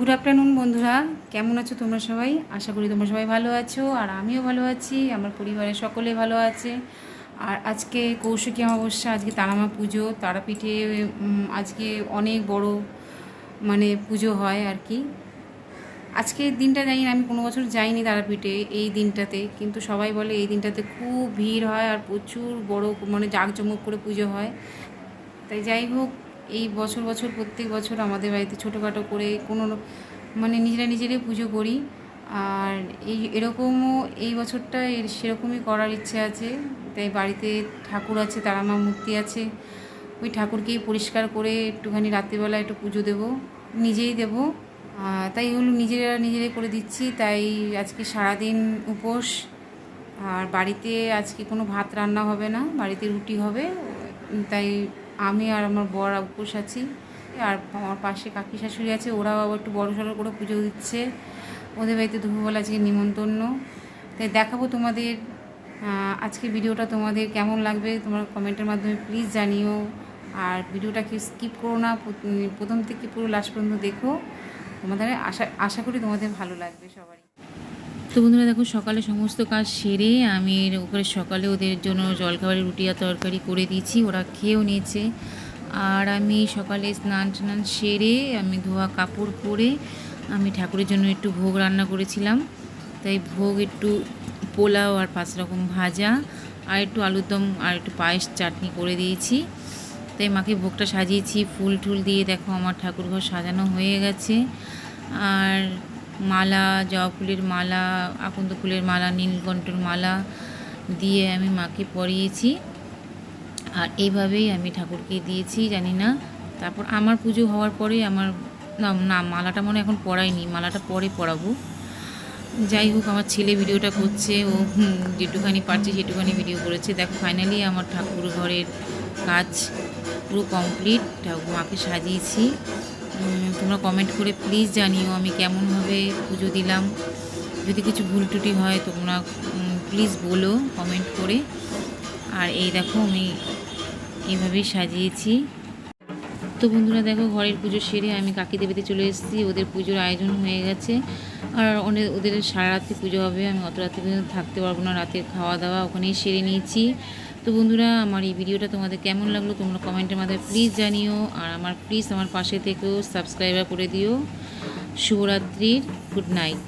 Good afternoon বন্ধুরা। কেমন আছো তোমরা সবাই? আশা করি তোমরা সবাই ভালো আছো, আর আমিও ভালো আছি, আমার পরিবারের সকলে ভালো আছে। আর আজকে কৌশিকী অমাবস্যা, আজকে তারামা পুজো, তারাপীঠে আজকে অনেক বড় মানে পুজো হয় আর কি। আজকে দিনটা জানি না, আমি কোনো বছর যাইনি তারাপীঠে এই দিনটাতে, কিন্তু সবাই বলে এই দিনটাতে খুব ভিড় হয় আর প্রচুর বড় মানে জাঁকজমক করে পুজো হয়। তাই যাই হোক এই বছর বছর প্রত্যেক বছর আমাদের বাড়িতে ছোটোখাটো করে কোনো মানে নিজেরা নিজেরাই পুজো করি। আর এই এরকমও এই বছরটা এর সেরকমই করার ইচ্ছে আছে। তাই বাড়িতে ঠাকুর আছে, তারা মা মূর্তি আছে। ওই ঠাকুরকেই পরিষ্কার করে একটুখানি রাত্রিবেলা একটু পুজো দেবো, নিজেই দেবো। তাই হলো নিজেরা নিজেরাই করে দিচ্ছি। তাই আজকে সারাদিন উপোস। আর বাড়িতে আজকে কোনো ভাত রান্না হবে না, বাড়িতে রুটি হবে। তাই আমি আর আমার বর উপোস আছি আর আমার পাশে কাকি শাশুড়ি আছে, ওরাও আবার একটু বড় সড়ো করে পুজো দিচ্ছে। ওদের বাড়িতে দুপুরবেলা আজকে নিমন্ত্রণ। তাই দেখাবো তোমাদের আজকে ভিডিওটা তোমাদের কেমন লাগবে, তোমরা কমেন্টের মাধ্যমে প্লিজ জানিও। আর ভিডিওটাকে স্কিপ করো না প্রথম থেকে পুরো লাস্ট পর্যন্ত দেখো। তোমাদের আশা আশা করি তোমাদের ভালো লাগবে সবারই। তো বন্ধুরা দেখো, সকালে সমস্ত কাজ সেরে আমি উপরে সকালে ওদের জন্য জলখাবারের রুটি আর তরকারি করে দিয়েছি, ওরা খেয়েও নিয়েছে। আর আমি সকালে স্নান টান সেরে আমি ধোয়া কাপড় পরে আমি ঠাকুরের জন্য একটু ভোগ রান্না করেছিলাম। তাই ভোগ একটু পোলাও আর পাঁচ রকম ভাজা আর একটু আলুর দম আর একটু পায়েস চাটনি করে দিয়েছি। তাই মাকে ভোগটা সাজিয়েছি, ফুল টুল দিয়ে দেখো আমার ঠাকুরঘর সাজানো হয়ে গেছে। আর মালা, জবা ফুলের মালা, আকন্দ ফুলের মালা, নীলকণ্ঠর মালা দিয়ে আমি মাকে পরিয়েছি। আর এইভাবেই আমি ঠাকুরকে দিয়েছি, জানি না। তারপর আমার পুজো হওয়ার পরে আমার, না না, মালাটা মনে এখন পরাইনি, মালাটা পরে পরাবো। যাই হোক, আমার ছেলে ভিডিওটা করছে, ও যেটুখানি পারছে সেটুখানি ভিডিও করেছে। দেখো ফাইনালি আমার ঠাকুর ঘরের কাজ পুরো কমপ্লিট মাকে সাজিয়েছি। তোমরা কমেন্ট করে প্লিজ জানিও আমি কেমনভাবে পুজো দিলাম। যদি কিছু ভুল টুটি হয় তোমরা প্লিজ বলো কমেন্ট করে। আর এই দেখো আমি এইভাবেই সাজিয়েছি। তো বন্ধুরা দেখো ঘরের পুজো সেরে আমি কাকি দেবীতে চলে এসেছি, ওদের পুজোর আয়োজন হয়ে গেছে। আর অনেক ওদের সারা রাত্রি পুজো হবে, আমি অত রাত্রি থাকতে পারব না, রাতের খাওয়া দাওয়া ওখানেই সেরে নিয়েছি। তো বন্ধুরা, আমার এই ভিডিওটা তোমাদের কেমন লাগল তোমরা কমেন্টের মাধ্যমে প্লিজ জানিও। আর আমার প্লিজ আমার পাশে থেকেও সাবস্ক্রাইবার করে দিও। শুভরাত্রির গুড নাইট